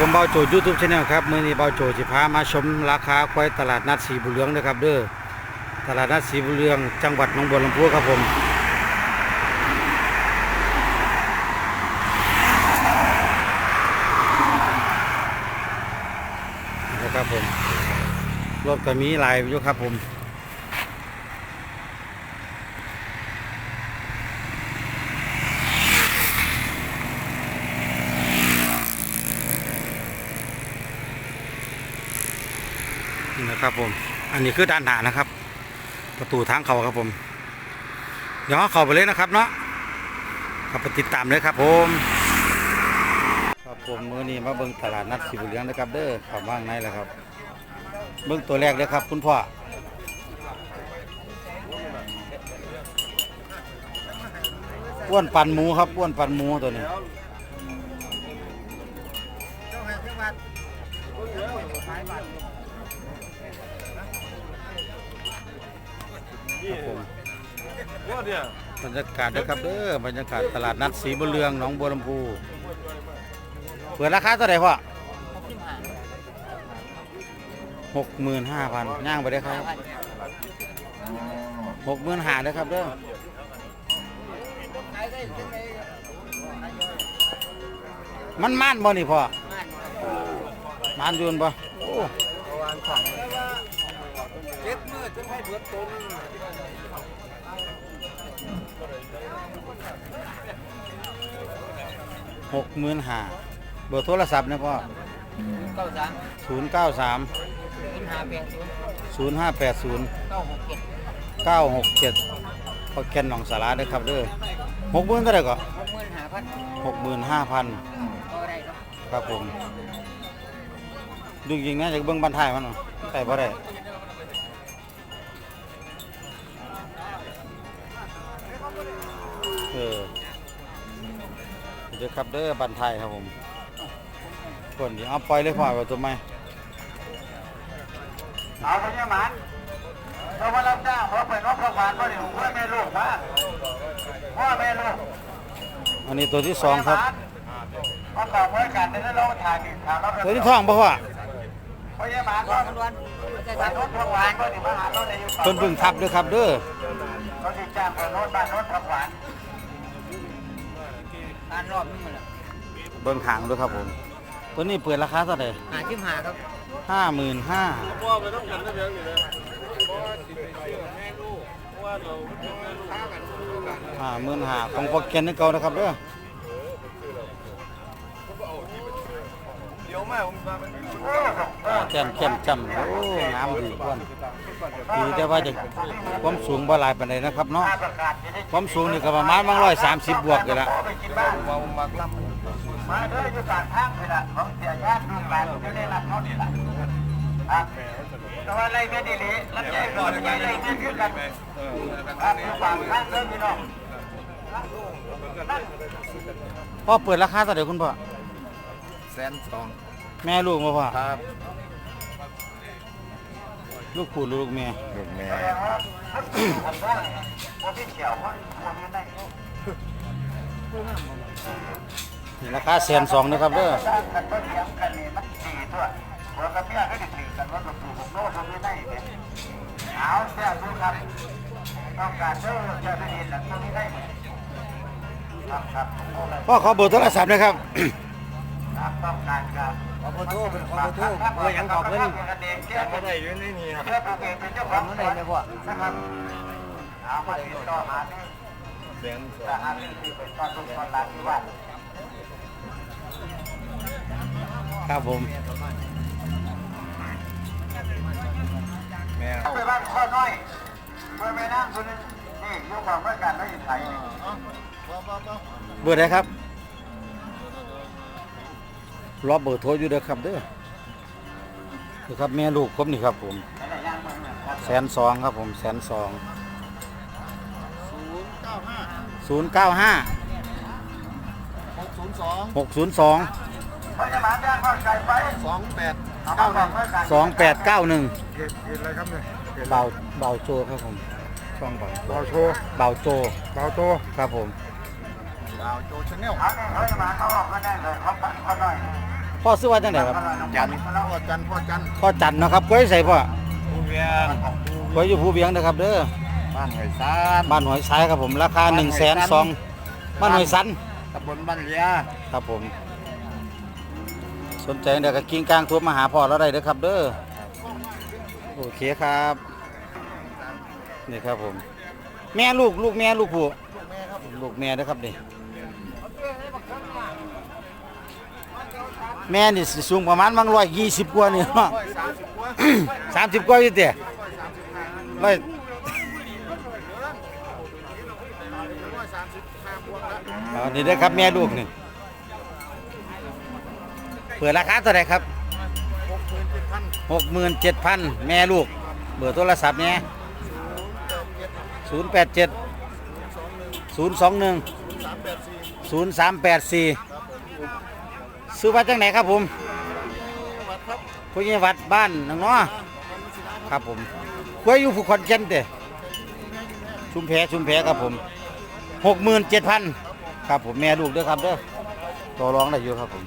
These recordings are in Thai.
ผมเบาโจยูทูบชาแนลครับมื่อนี้เบาโจสิพามาชมราคาควายตลาดนัดสีบุเหลืองนะครับ เด้อตลาดนัดสีบุเหลืองจังหวัดหนองบัวลำพูครับผมนะครับผมรถก็มีหลายอยู่ครับผม นี่นะครับผม อันนี้คือด้านหน้านะครับ ประตูทางเขาครับผม เดี๋ยวเราเข้าไปเลยนะครับเนาะเข้าไปติดตามเลยครับผม ครับผมมื้อนี้มาเบิ่งตลาดนัดสีบุญเหลืองนะครับเด้อเข้ามาข้างในแล้วครับ เบิ่งตัวแรกเลยครับ คุณพ่ออ้วนปันหมูครับอ้วนปันหมูตัวนี้ ครับผมบรรยากาศนะครับเด้อบรรยากาศตลาดนัดสีบุญเรืองหนองบัวลำพูเปิดราคาเท่าไหร่พ่อหกหมื่นห้าพันย่างไปได้ครับหกหมื่นห้าเลยครับเด้อมันม่านบ่นี่พ่อม่านอยืนบ่โอ้เจ็ ดมือจนให้เบิดตนหกหมื่นห้าเบอร์โทรศัพท์นะพ่อเก้าสามศูนย์เก้าสามศูนย์ห้าแปดศูนย์ศูนย์ห้าแปดศูนย์เก้าหกเจ็ดเก้าหกเจ็ดพอแคนหนองสาราเด้อครับเด้อหกหมื่นเท่าไหร่ก็หกหมื่นห้าพันหกหมื่นห้าพันก็ได้ครับครับผมดูจริงนะจากเบิ้งบันทายมันเนาะใส่บ่ได้ เดี๋ยวครับเด้อบันทายครับผมคนเดียวเอาปล่อยเลยพ่อว่าตัวไหมเอาไปเนี่ยหมันเรามารับจ้างเพราะเป็นนกประวานเพราะเดี๋ยวพ่อแม่ลูกมาพ่อแม่ลูกอันนี้ตัวที่สองครับมันบอกไว้กันในนั้นเราถ่ายดิถ่ายเราตัวที่ท้องบ่พ่อเพราะเนี่ยหมันก็ล้วนใช่คบ้ารันบโน้นประวานเพราะเดี๋ยวมาหาเราในอยู่เพิ่นเพิ่งทับเด้อครับเด้อเขาจะจ้างไปโน้นบ้านโน้นประวาน ทานรอบนึงหมดแล้วเบิ่งหางด้วยครับผม ตัวนี้เปิดราคาเท่าไหร่หาชิมหาครับห้าหมื่นห้าว่าไปต้องกันได้ยังนี่นะเพราะว่าสิไปเชื่อแม่ลูกเพราะว่าเราเป็นแม่ลูกค้ากันกันห้าหมื่นห้าของพอแกนนี่เก่านะครับเด้อเดี๋ยวแม่ผมมาเป็นแจ่มแจ่มจำโอ้น้ำดีกว่า ดีแต่ว่าจะความสูงบ่หลายปานใดนะครับเนาะประกาศจะได้ความสูงนี่ก็ประมาณบางร้อยสามสิบบวกอยู่ละไปกินบ้านมามักล่ำมาเด้ออยู่ปากทางเลยล่ะของเสียญาติลูกหลานจะได้รับเขาดีล่ะอะแต่ว่าอะไรไม่ดีเลยรับใจก่อนใจอะไรไม่ขึ้นกันเอออะอยู่ปากทางเด้อพี่น้องพ่อเปิดราคาเท่าไหร่คุณพ่อแสนสองแม่ลูกมาพ่อครับ ลูกผู้ลูกเมียลูกแม่ทำได้ผมพี่เขียวว่าผมยังได้นี่ราคาแสนสองนะครับเด้อสร้างกันก็เลี้ยงกันนี่มันสี่ตัวหัวกับเมียก็ติดกันว่าตัวผู้ผมโน้ตผมไม่ได้เนี่ยเอาเสียดูครับต้องการเด้อเจ้าได้ยินหลังตรงนี้ได้ครับครับพ่อขอเบอร์โทรศัพท์นะครับครับต้องการครับ ขอโทษเป็นขอโทษเออยังขอบเงินก็ได้อยู่ในนี่ครับเพื่อปลูกเองเป็นเจ้าของสวนนะครับเอามาติดต่อหาที่แสนสอจะงหาที่ที่เป็นตอนลูกตอนหลานที่วัดครับผมแม่ไปบ้านข้อน้อยเมื่อแม่นั่งคนนึงนี่ยกความเมื่อกันไม่อยู่ไทยเบอร์ไหนครับ รอเบอร์โทรอยู่เด้อครับเด้อนี่ครับแม่ลูกผมนี่ครับผมแต่ละอย่างมันครับแสนสองครับผมแสนสองศูนย์เก้าห้าศูนย์เก้าห้าหกศูนย์สองหกศูนย์สองเพราะจะมาจ้างข้อใจไปสองแปดเอามาบอกเมื่อกันสองแปดเก้าหนึ่งเกตเกตอะไรครับเนี่ยเกตเบาเบาโจครับผมช่องเบาโจเบาโชว์เบาโจเบาโตครับผมเบาโจชาแนลเอาเนี่ยเขาจะมาเขาบอกก็ได้เลยเขาปัดข้อน้อย พ่อซื้อว่าจังไดครับจันทร์พ่อจันทร์พ่อจันทร์พ่อจันเนาะครับกล้วยใส่พ่อผู้เวียงกล้วยอยู่ภูเวียงนะครับเด้อบ้านหอยซานบ้านหอยสายครับผมราคา1นึ่งแสนสองบ้านหอยสันตำบลบ้านเลียครับผม สนใจเดี๋ยวก็กิ้งกลางโทัวมาหาพ่อเราได้เด้อครับเด้อโอเคครับนี่ครับผม แม่ลูกลูกแม่ลูกผู้ลูกแม่เด้อครับนี่ แม่นี่สิสูงประมาณบางร้อยยี่สิบกว่านี่เนาะสามสิบกว่าอยู่เตี้ยร้อยอ๋อนี่ได้อครับแม่ลูกนี่เปิดราคาเท่าไหร่ครับหกหมื่นเจ็ดพันแม่ลูก เบอร์โทรศัพท์เนี่ยศูนย์แปดเจ็ดศูนย์สองหนึ่งศูนย์สามแปดสี่ ซื้อมาจากไหนครับผมผู้ใหญ่วัดบ้านนังเนาะครับผมคุยอยู่ผู้คนเจนเตะชุมแพชุมแพครับผมหกหมื่นเจ็ดพันครับผมแม่ลูกเด้อครับเด้อต่อรองได้อยู่ครับผม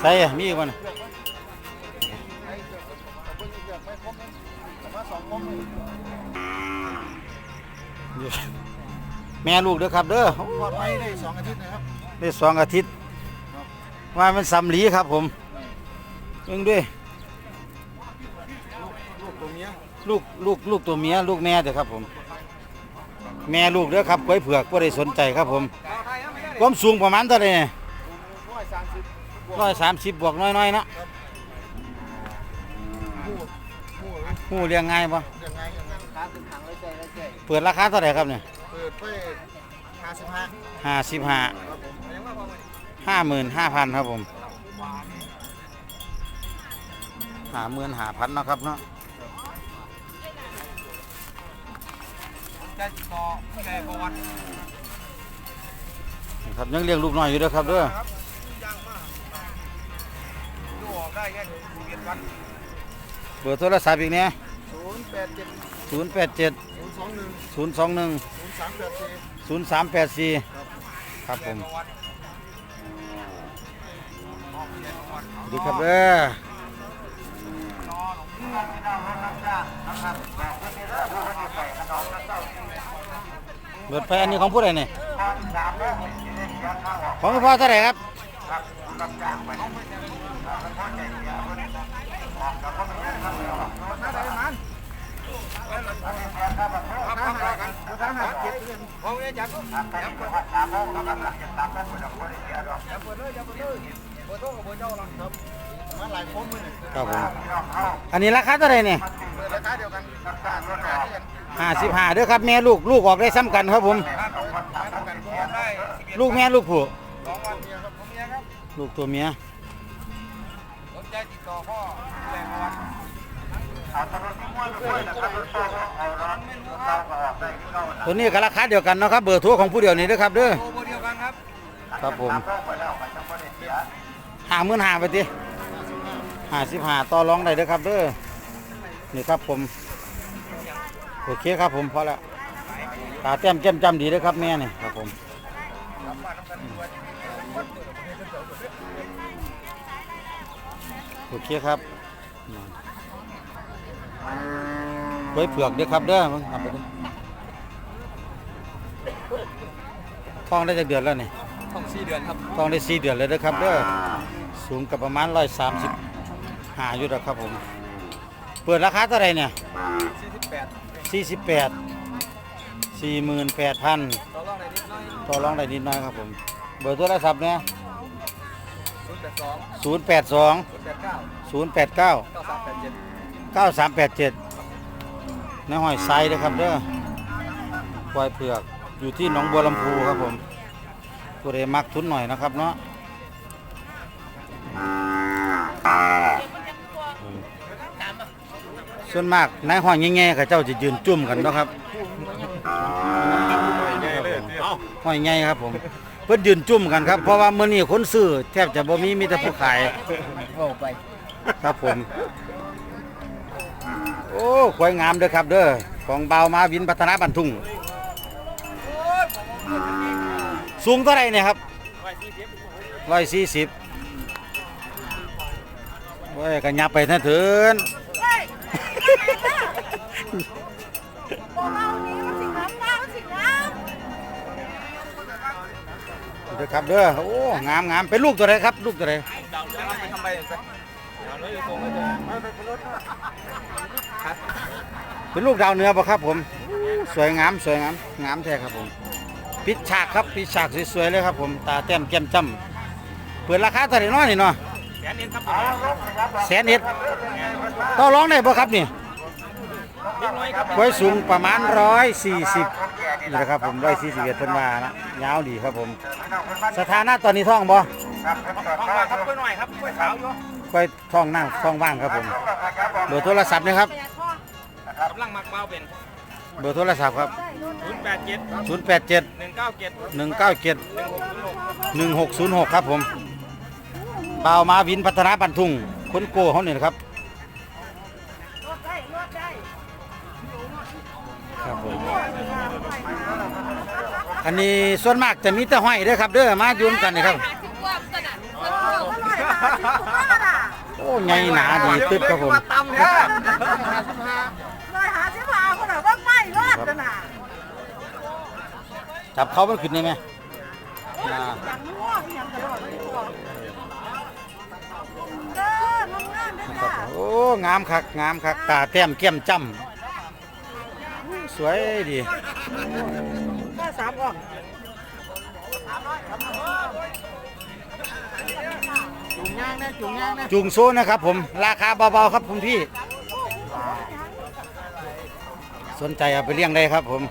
ใส่อะมีอีกวัน แม่ลูกเด้อครับเด้อปลอดภัยได้สองอาทิตย์นะครับ ได้สองอาทิตย์ว่ามันสำลีครับผมเบิ่งด้วยลูกตัวเมียลูกลูกลูกตัวเมียลูกแม่เด้อครับผม แม่ลูกเด้อครับกล้วยเผือกก็ได้สนใจครับผมความสูงประมาณเท่าไหร่เนี่ย ร้อยสามสิบร้อยสามสิบบวกน้อยๆเนาะผู้ผู้หูเลี้ยงง่ายปะยังไงยังไงขาขึ้นทางเลยใจเลยใจเปิดราคาเท่าไหร่ครับเนี่ย เปิดไปห้าสิบห้าห้าสิบห้าครับผมห้าหมื่นห้าพันครับผมหาหมื่นหาพันเนาะครับเนาะใจติดต่อผู้ใหญ่ประวัติครับยังเลี้ยงลูกน้อยอยู่เด้อครับเด้อดูออกได้แค่ถึงภูเก็ตวัดเบอร์โทรศัพท์อีกเนี่ยศูนย์แปดเจ็ดศูนย์แปดเจ็ด ย์สองหนึ่งศูนย์สองหนึ่งศูนย์สามแปดสี่ศูนย์สามแปดสี่ครับผมดีครับเด้อเบิดไปอันนี้ของผู้ใดเนี่ยของพ่อเท่าไหร่ครับ ครับผมอันนี้ราคาเท่าไหร่เนี่ยราคาเดียวกันราคาราคาที่กันห้าสิบห้าเด้อครับแม่ลูกลูกออกได้ซ้ำกันครับผม ลูกแม่ลูกผู้สองวันเมียครับผมเมียครับลูกตัวเมียสนใจติดต่อพ่อผู้ใหญ่ประวัน ตัวนี้ก็ราคาเดียวกันเนาะครับ เบอร์โทรของผู้เดียวนี้เด้อครับเด้อโตเบอร์เดียวกันครับ ครับผมตามไปแล้วไปจังหวัดเสียห้าหมื่นห้าไปติห้าสิบห้าต่อรองได้เด้อครับเด้อนี่ครับผมโอเคครับผมพอแล้วตาแต้มแจ่มจำดีเด้อครับแม่นี่ครับผมโอเคครับ ไว้เผือกเด้อครับเด้อมึงเอาไปเด้อท้องได้จากเดือนแล้วนี่ท้อง4เดือนครับท้องได้สี่เดือนเลยเด้อครับเด้อสูงกับประมาณร้อยสามสิบหาอยู่แล้วครับผม เปิดราคาเท่าไหรเนี่ย48สี่สิบแปดสี่หมื่นแปดพันต่อรองได้นิดหน้อยต่อรองได้นิดหน้อยครับผม เบอร์โทรศัพท์เนี่ย082ศูนย์แปดสอง089ศูนย์แปดเก้า9387เก้าสามแปดเจ็ด ในห้อยไซเด้อครับเด้อควายเผือกอยู่ที่หนองบัวลำพูครับผมผู้ใดมักทุนหน่อยนะครับเนาะส่วนมากนายห้อยแง่ๆกับเจ้าจะยืนจุ่มกันเนาะครับห้อยแง่ครับผม เพิ่นยืนจุ่มกันครับ เพราะว่ามื้อนี้คนซื้อแทบจะบ่มีมีแต่ผู้ขายโอ้ไปครับผมโอ้ควายงามเด้อครับเด้อของเบาวมาวินพัฒนาบันทุ่งสูงเท่าไหรเนี่ยครับร้อยสี่สิบโอ้ยกันยับไปท่านเถินบอกเรานี้มันสิงามงามมันสิงามเด้อครับเด้อโอ้งามงามเป็นลูกตัวไหนครับ ลูกตัวไหน คงไม่ได้ไม่ไปรถเป็นลูกดาวเหนือป่ะครับผมอู้สวยงามสวยงามงามแท้ครับผมปิดฉากครับปิดฉากสวยๆเลยครับผมตาแต้มแก้มจ้ำเปิดราคาเท่าไหร่น้อยนี่เนาะแสนเอ็นครับแสนเอ็ดต่อร้องได้ป่ะครับนี่นิดน้อยครับไว้สูงประมาณร้อยสี่สิบนี่แหละครับผมร้อยสี่สิบเอ็ดเป็นว่านะยาวดีครับผม สถานะตอนนี้ท้องบ่ ห้องว่าครับกล้วยหน่อยครับกล้วยขาวอยู่ค่อยท้องนั่งท้องว่างครับผมเบอร์โทรศัพท์นะครับกำลังมักเบาเป็นเบอร์โทรศัพท์ครับศูนย์แปดเจ็ดศูนย์แปดเจ็ดหนึ่งเก้าเจ็ดหนึ่งเก้าเจ็ดหนึ่งหกศูนย์หกหนึ่งหกศูนย์หกครับผมบ่าวมาวินพัฒนาบันทุ่งคนโก้เขาเนี่ยนะครับรถได้รถได้ครับผมอันนี้ส่วนมากจะมีแต่ห้อยเด้อครับ เด้อมาอยุ่นกันนี่ครับ โอ้ใหญ่หนาดีตึ๊บครับผมตำเนี่ยลอยหาสิบหาคนน่ะว่าไม่รอดกันน่ะจับเขามันขึ้นได้ไหมอ่าอย่างง่วงอย่างตลอดไม่ตัวเอองามงามด้วยครับค่ะผมโอ้งามคักงามคักตาแต้มแก้มจ้ำอุ้ยสวยดี ย่างนะจุงย่างนะจุงโซนะครับผมราคาเบาๆครับคุณพี่ สนใจเอาไปเลี้ยงได้ครับผม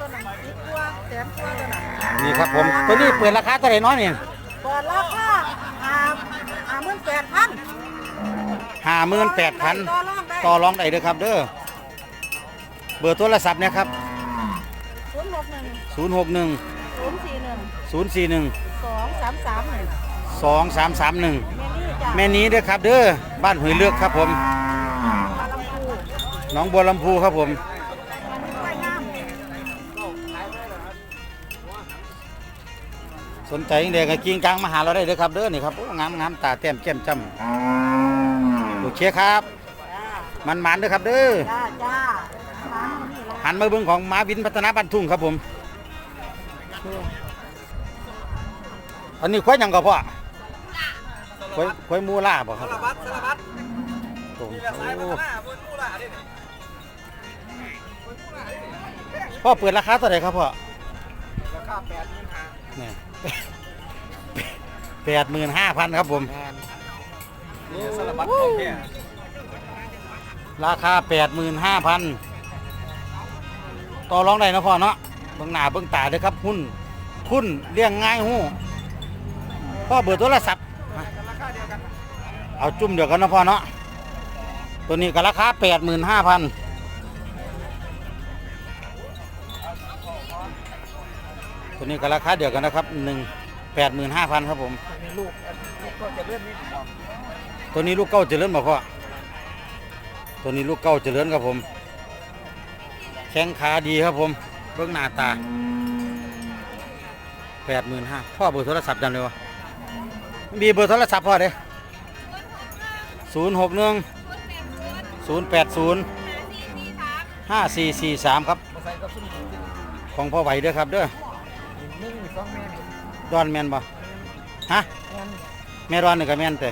ตัวนั้นสิบกว่าแสนกว่าตัวนั้นนี่ครับผมตัวนี้เปิดราคาเท่าไหร่น้อยนี่เปิดราคาห้าห้าหมื่นแปดพันห้าหมื่นแปดพันต่อรองได้ต่อรองได้เด้อครับเด้อเบอร์โทรศัพท์เนะครับศูนย์หกหนึ่งศูนย์หกหนึ่งศูนย์สี่หนึ่งศูนย์สี่หนึ่ง สองสามสามหนึ่งสองสามสามหนึ่งแม่นี่จ้ะแม่นี้เด้อครับเด้อบ้านหอยเลือกครับผมมาลำพูหน้องบัวลำพูครับผมไปงามสนใจยังเด็กกิงกลางมาหาเราได้เด้อครับเด้อนี่ครับโอ้งามงามตาแต้มแก้มจ้ำโอเคครับ มันมันๆเด้อครับเด้อจ้าจ้ามานี่ละหันมาเบิ่งของหมาวินพัฒนาบ้านทุ่งครับผม อันนี้ควายหยังก็พ่อควายควายมูล่าบ่ครับสารพัดสารพัดโอ้นี่แหละสายพัฒโหนาบนมูลาดิพ่อเปิดราคาเท่าไหร่ครับพ่อราคาแปดหมื่นห้าเนี่ยแปดหมื่นห้าพันครับผมนี่สารพัดของแกราคาแปดหมื่นห้าพันต่อรองได้นะพ่อเนาะเบิ่งหน้าเบิ่งตาเด้อครับหุ้นคุณเลี้ยงง่ายหู้ พ่อเบอร์โทรศัพท์เอาจุ่มเดียวกันนะพ่อเนาะตัวนี้ก็ราคาแปดหมื่นห้าพันตัวนี้ก็ราคาเดียวกันนะครับหนึ่งแปดหมื่นห้าพันครับผมลูกก็จะเลื่อนนิดตัวนี้ลูกเก้าเจริญบ่พ่อตัวนี้ลูกเก้าเจริญครับผม แข้งขาดีครับผม เบื้องหน้าตาแปดหมื่นห้าพ่อเบอร์โทรศัพท์จำเลยวะ มีเบอร์โทรศัพท์พ่อเด้ศูนย์หกหนึ่งศูนย์แปดศูนย์ห้าสี่สี่สามครับมาใส่กับซุ้มหนึ่งของพ่อไหวเด้อครับเด้อหนึ่งสองเมตรดอนแมนบ่ฮะแม่ดอนนี่ก็แม่นแต่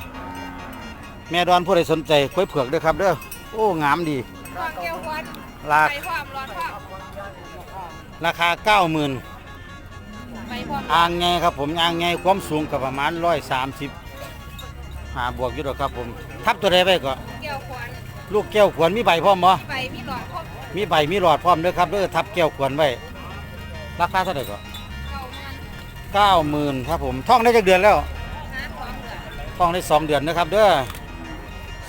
แม่ดอนผู้ใดสนใจคุยเผือกเด้อครับเด้อโอ้งามดีความเกี่ยวควันราไปความร้อนความราคาเก้าหมื่นไปความ อ่างไงครับผมอ่างไงความสูงกับประมาณร้อยสามสิบหาบวกอยู่ดอกครับผม ทับตัวใดไปก็เกี่ยวควันลูกแก้วขวญมีใบพร้อมบ่ไปมีหลอดครบมีใบมีหลอดพร้อมเด้อครับเด้อทับแก้วขวญไว้ราคาเท่าไหร่ก็เข้าเงินเก้าหมื่นครับผมท่องได้จักเดือนแล้วนะสองเดือนท่องได้สองเดือนนะครับเด้อ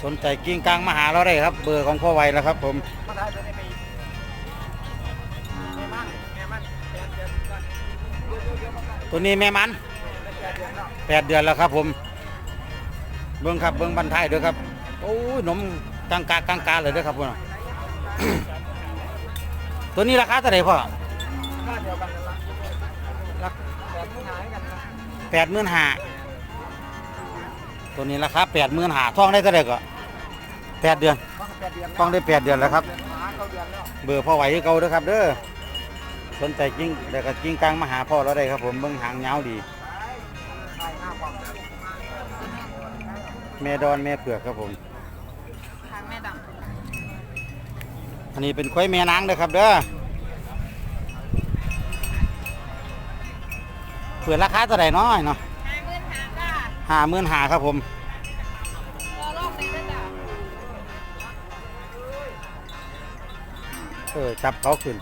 สนใจกิ่งกลางมาหาเราได้ครับ เบอร์ของพ่อไวแล้วครับผม ตัวนี้แม่มันแปดเดือนแล้วครับผม เบิ้งครับเบิ้งบันทายเด้อครับ โอ้ยนมกางกากางกาเลยเด้อครับพ่อตัวนี้ราคาเท่าไหร่พ่อแปดหมื่นห้าตัวนี้ราคาแปดหมื่นห้าท่องได้เท่าไหร่ก็แปดเดือนแปดเดือนท่องได้แปดเดือนแล้วครับ เบอร์พ่อไหวเก่าเด้อครับเด้อ สนใจกิ้งแต่ก็กิ้งกลางมาหาพ่อเราได้ครับผมเบิ่งหางยาดี แม่ดอนแม่เผือกครับผมทางแม่ดอันนี้เป็นควายแม่นางเด้อครับเด้อเปิดราคาเท่าไหร่น้อยเนาะห้าหมื่นหาจ้าห้าหมื่นหาครับผมเออจับเขาขึ้น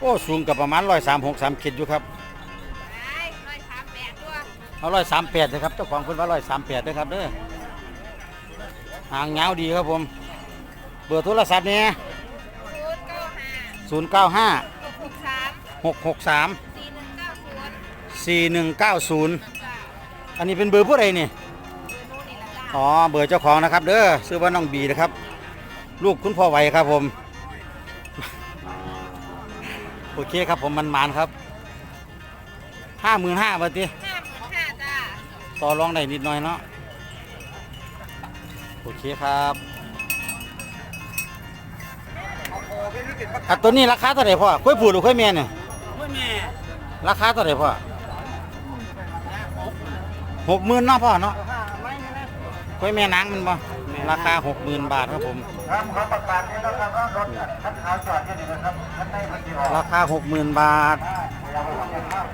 โอ้สูงกับประมาณร้อยสามหกสามเจ็ดอยู่ครับได้ร้อยสามแปดตัวเอาร้อยสามแปดนะครับเจ้าของเพิ่นว่าร้อยสามแปดนะครับเด้อหางยาวดีครับผม เบอร์โทรศัพท์เนี่ยศูนย์เก้าห้าศูนย์เก้าห้าหกหกสามหกหกสามสี่หนึ่งเก้าศูนย์สี่หนึ่งเก้าศูนย์จ้าอันนี้เป็นเบอร์ผู้ใดนี่เบอร์นู้นนี่ละจ้าอ๋อเบอร์เจ้าของนะครับเด้อชื่อว่าน้องบีนะครับ ลูกคุณพ่อไหวครับผม โอเคครับผมมันมานครับห้าหมื่นห้าบาททีห้าหมื่นห้าจ้าต่อรองได้นิดหน่อยเนาะโอเคครับอะตัวนี้ราคาเท่าไหร่พ่อค่อยผูดหรือค่อยเมียเนี่ยไม่แม่ราคาเท่าไหร่พ่อหกหมื่นเนาะพ่อเนาะห้าไม่นะค่อยเมียนางมันบ่ ราคาหกหมื่นบาทครับผมครับขอประกาศนี้นะครับว่ารถคันขาวจอดที่นี่นะครับคันในมันจะออกราคาหกหมื่นบาทอย่าไปว่าอย่างนั้น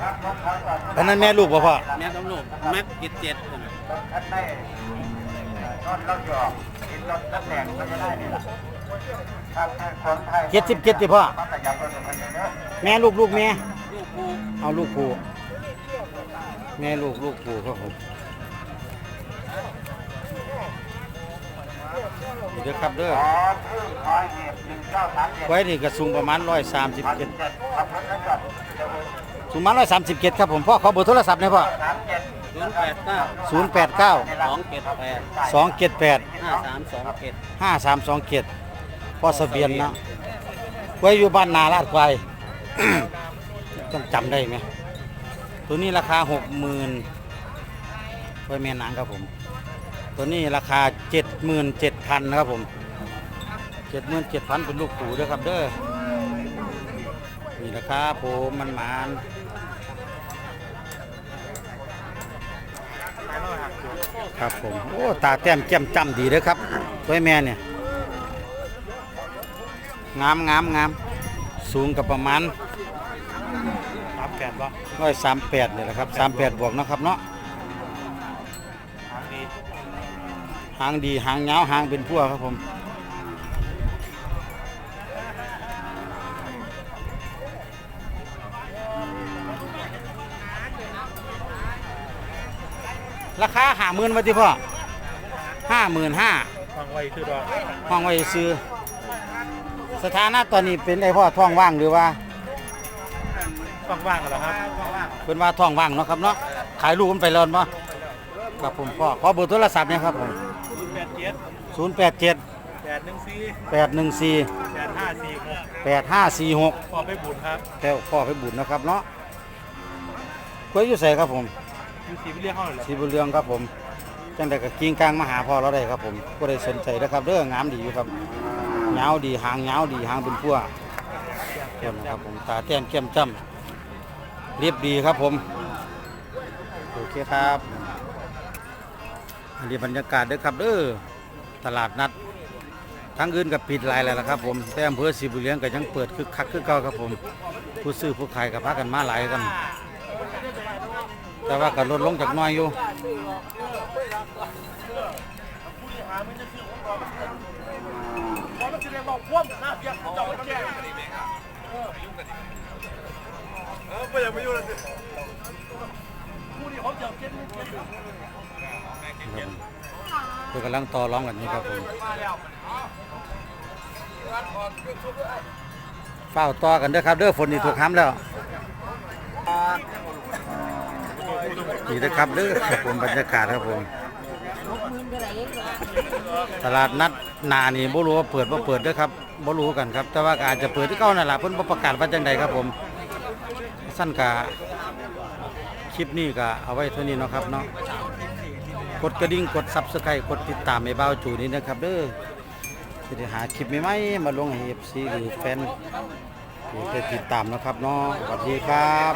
ครับรถขาวจอดที่อันนั้นแม่ลูกป่ะพ่อแม่ตำรวจแม็กกิดเจ็ดคันในรถเราจอดกินรถน้ำแดงก็จะได้นี่แหละครับถ้าคนไทยเจ็ดสิบเจ็ดสิพ่อมันขยับรถเดี๋ยวมันจะเนอะแม่ลูกลูกแม่ลูกกูเอาลูกผูแม่ลูกลูกผูครับผม นี่เด้อครับเด้อขอชื่อขอเหตุหนึ่งเก้าสามเจ็ดไว้นี่กระสูงประมาณร้อยสามสิบเจ็ดครับรถนั้นจอดเดี๋ยวสูงประมาณร้อยสามสิบเจ็ดครับผมพ่อขอเบอร์โทรศัพท์หน่อยพ่อสามเจ็ดศูนย์แปดเก้าศูนย์แปดเก้าสองเจ็ดแปดสองเจ็ดแปดห้าสามสองเจ็ดห้าสามสองเจ็ดพ่อเสบียนนะไว้อยู่บ้านนาลาดควายต้องจำได้ไหมตัวนี้ราคาหกหมื่นไว้แม่นางครับผม ตัวนี้ราคาเจ็ดหมื่นเจ็ดพันนะครับผมเจ็ดหมื่นเจ็ดพันเป็นลูกปู่ด้วยครับเด้อนี่นะครับผมมันหมานครับผมโอ้ตาแต้มแจ่มจำดีเด้อครับตัวแม่เนี่ยงามงามงามสูงกับประมาณสามแปดบ่ร้อยสามแปดเนี่ยแหละครับสามแปดบวกเนาะครับเนาะ หางดีหางยาวหางเป็นพั่วครับผมราคาห้าหมื่นบาทที่พ่อห้าหมื่นห้าฟังไว้คือดอกห้องไว้ซื้อ สถานะตอนนี้เป็นไอพ่อท้องว่างหรือว่าฟังว่างกันเหรอครับเป็นว่าท้องว่างเนาะครับเนาะขายลูกมันไปแล้วมั้ครับผมพ่อขอเบอร์โทรศัพท์เนี่ยครับผม ศูนย์แปดเจ็ด0 8 7แปดหนึ่งสี่8 1 4แปดห้าสี่หก8 5 4 6พอไปบุญครับแก้วพ่อไปบุญนะครับเนาะกล้วยอยู่ใส่ครับผมอยูสีไม่เรียกเขาเลยเหรอสีบุญเรืองครับผม จังแต่กับกิ้งกลางมาหาพ่อเราได้ครับผมก็ได้สนใจนะครับเรื่องงามดีอยู่ครับเงาวดีหางเงาวดีหางเป็นพั่วเยี่ยมนะครับผมตาแต้มแก้มจ้ำเรียบดีครับผมโอเคครับอันนี้บรรยากาศเด้อครับเด้อ ตลาดนัดทั้งอื่นกับปิดหลายแล้วล่ะครับผมแต่อำเภอสีบุญเรืองก็ยังเปิดคึกคักคึกเก่าครับผม ผู้ซื้อผู้ขายกับพากันมาหลายกัน แต่ว่าก็ลดลงจากหน้อยอยู่เออไม่อยากไปยุ่งเลยสิคื อกำลังต่อร้องกันนี่ครับผมเฝ้าต่อกันเด้อครับเด้อฝนนี่ถูกห้ามแล้วนี่นะครับเด้อครับผมบรรยากาศครับผมตลาดนัดนานี่บ่รู้ว่าเปิดบ่เปิดเด้อครับบ่รู้กันครับ แต่ว่าอาจจะเปิดที่เก่านั่นล่ะเพิ่นประกาศว่าจังใดครับผมสั้นกะคลิปนี้ก็เอาไว้เท่านี้เนาะครับเนาะ กดกระดิ่งกดซับสไครต์กดติดตามไอ้บ่าวจูนี่นะครับเด้อจะได้หาคลิปใหม่ๆมาลงให้ FC หรือแฟนที่เคยติดตามนะครับเนาะสวัสดีครับ